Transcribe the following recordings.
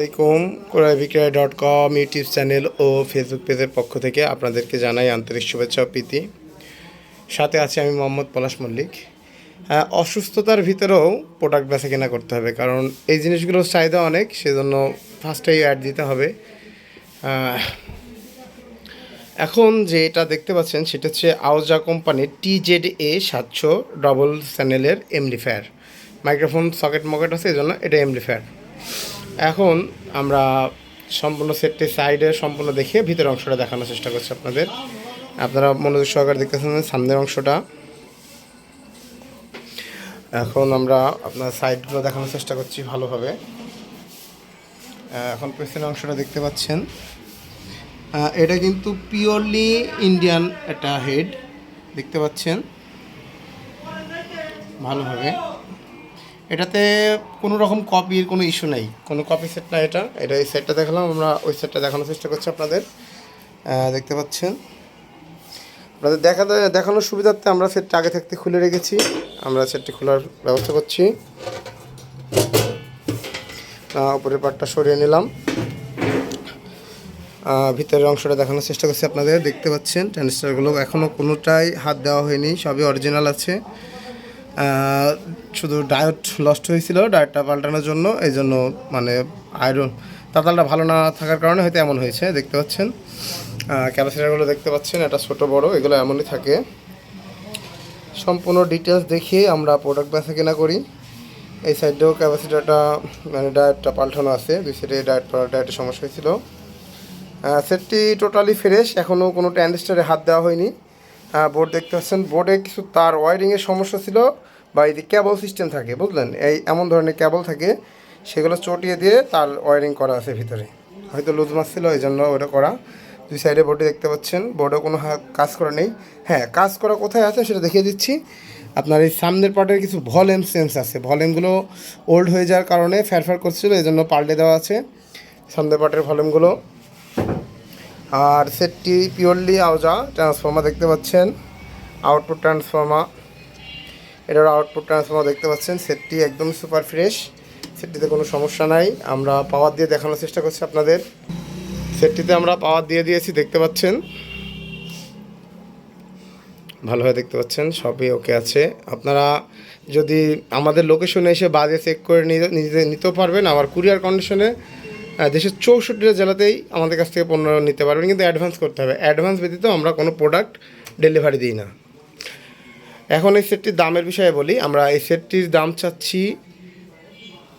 আলাইকুম। ক্রয় বিক্রয় ডট কম ইউটিউব চ্যানেল ও ফেসবুক পেজের পক্ষ থেকে আপনাদেরকে জানাই আন্তরিক শুভেচ্ছা প্রীতি। সাথে আছি আমি মোহাম্মদ পলাশ মল্লিক। হ্যাঁ, অসুস্থতার ভিতরেও প্রোডাক্ট বেচা কেনা করতে হবে কারণ এই জিনিসগুলোর চাহিদা অনেক সেজন্য ফার্স্টেই অ্যাড দিতে হবে। এখন যে এটা দেখতে পাচ্ছেন সেটা হচ্ছে আওজা কোম্পানির টি জেড এ সাতশো ডবল চ্যানেলের এমডিফায়ার মাইক্রোফোন সকেট মকেট আছে এই জন্য এটা এমডিফায়ার এখন আমরা সম্পূর্ণ সেটটি সাইডে সম্পূর্ণ দেখে ভিতরের অংশটা দেখানোর চেষ্টা করছি আপনাদের। আপনারা মনোযোগ সহকারে দেখতেছেন সামনের অংশটা। এখন আমরা আপনার সাইডগুলো দেখানোর চেষ্টা করছি ভালোভাবে। এখন পেছনের অংশটা দেখতে পাচ্ছেন। এটা কিন্তু পিওরলি ইন্ডিয়ান একটা হেড দেখতে পাচ্ছেন? ভালোভাবে। এটাতে কোনো রকম কপির কোনো ইস্যু নেই। কোনো কপি সেট না এটা। এটা এই সেটটা দেখালাম, আমরা ওই সেটটা দেখানোর চেষ্টা করছি আপনাদের। দেখতে পাচ্ছেন? আপনাদের দেখা দেখানোর সুবিধার্থে আমরা সেটটা আগে থাকতে খুলে রেখেছি। আমরা সেটটি খোলার ব্যবস্থা করছি। উপরের পাটটা সরিয়ে নিলাম। ভিতরের অংশটা দেখানোর চেষ্টা করছি আপনাদের। দেখতে পাচ্ছেন ট্রানজিস্টারগুলো এখনও কোনোটাই হাত দেওয়া হয়নি, সবই অরিজিনাল আছে। শুধু ডায়োড লস্ট হয়েছিল ডায়োডটা পাল্টানোর জন্য, এই জন্য মানে আয়রন তাতালটা ভালো না থাকার কারণে হয়তো এমন হয়েছে, দেখতে পাচ্ছেন। ক্যাপাসিটারগুলো দেখতে পাচ্ছেন, এটা ছোট বড়, এগুলো এমনই থাকে। সম্পূর্ণ ডিটেলস দেখিয়ে আমরা প্রোডাক্ট বেচা কেনা করি। এই সাইডেও ক্যাপাসিটারটা মানে ডায়েটটা পাল্টানো আছে, দুই সাইডে ডায়েট ডায়েটের সমস্যা হয়েছিল। সেটটি টোটালি ফ্রেশ এখনও কোনো ট্যান্ডিস্টারে হাত দেওয়া হয়নি। বোর্ড দেখতে পাচ্ছেন। বোর্ডে কিছু তার ওয়ারিংয়ের সমস্যা ছিল বা এই ক্যাবল সিস্টেম থাকে, বুঝলেন? এই এমন ধরনের ক্যাবল থাকে, সেগুলো চটিয়ে দিয়ে তার ওয়ারিং করা আছে ভিতরে। হয়তো লুজ মাছ ছিল এই জন্য ওটা করা। দুই সাইডে বোর্ডে দেখতে পাচ্ছেন বোর্ডে কোনো কাজ করা নেই। হ্যাঁ কাজ করা কোথায় আছে সেটা দেখিয়ে দিচ্ছি। আপনার এই সামনের পার্টের কিছু ভলিউম সেন্স আছে। ভলিউমগুলো ওল্ড হয়ে যাওয়ার কারণে ফ্যারফ্যার করছিল এই জন্য পাল্টে দেওয়া আছে। সামনের পার্টের ভলিউমগুলো আর সেটটি পিওরলি আওজা ট্রান্সফর্মার দেখতে পাচ্ছেন। আউটপুট ট্রান্সফর্মার এটার আউটপুট ট্রান্সফর্মার দেখতে পাচ্ছেন। সেটটি একদম সুপার ফ্রেশ সেটটিতে কোনো সমস্যা নাই। আমরা পাওয়ার দিয়ে দেখানোর চেষ্টা করছি আপনাদের। সেটটিতে আমরা পাওয়ার দিয়ে দিয়েছি, দেখতে পাচ্ছেন। ভালোভাবে দেখতে পাচ্ছেন, সবই ওকে আছে। আপনারা যদি আমাদের লোকেশনে এসে বাজে চেক করে নিতে নিতেও পারবেন। আবার কুরিয়ার কন্ডিশনে দেশের চৌষট্টিটা জেলাতেই আমাদের কাছ থেকে পণ্য নিতে পারবেন, কিন্তু অ্যাডভান্স করতে হবে। অ্যাডভান্স ব্যতীত আমরা কোনো প্রোডাক্ট ডেলিভারি দিই না। এখন এই সেটটির দামের বিষয়ে বলি, আমরা এই সেটটির দাম চাচ্ছি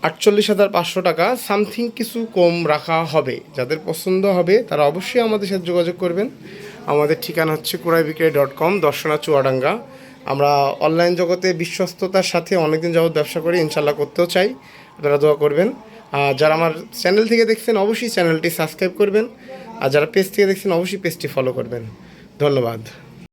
আটচল্লিশ হাজার পাঁচশো টাকা। সামথিং কিছু কম রাখা হবে। যাদের পছন্দ হবে, তারা অবশ্যই আমাদের সাথে যোগাযোগ করবেন। আমাদের ঠিকানা হচ্ছে কুড়াই বিক্রয় ডট কম, দর্শনা চুয়াডাঙ্গা। আমরা অনলাইন জগতে বিশ্বস্ততার সাথে অনেকদিন যাবত ব্যবসা করি ইনশাল্লাহ করতেও চাই। আপনারা দোয়া করবেন। যারা আমার চ্যানেল থেকে দেখছেন, অবশ্যই চ্যানেলটি সাবস্ক্রাইব করবেন। আর যারা পেজ থেকে দেখছেন, অবশ্যই পেজটি ফলো করবেন। ধন্যবাদ।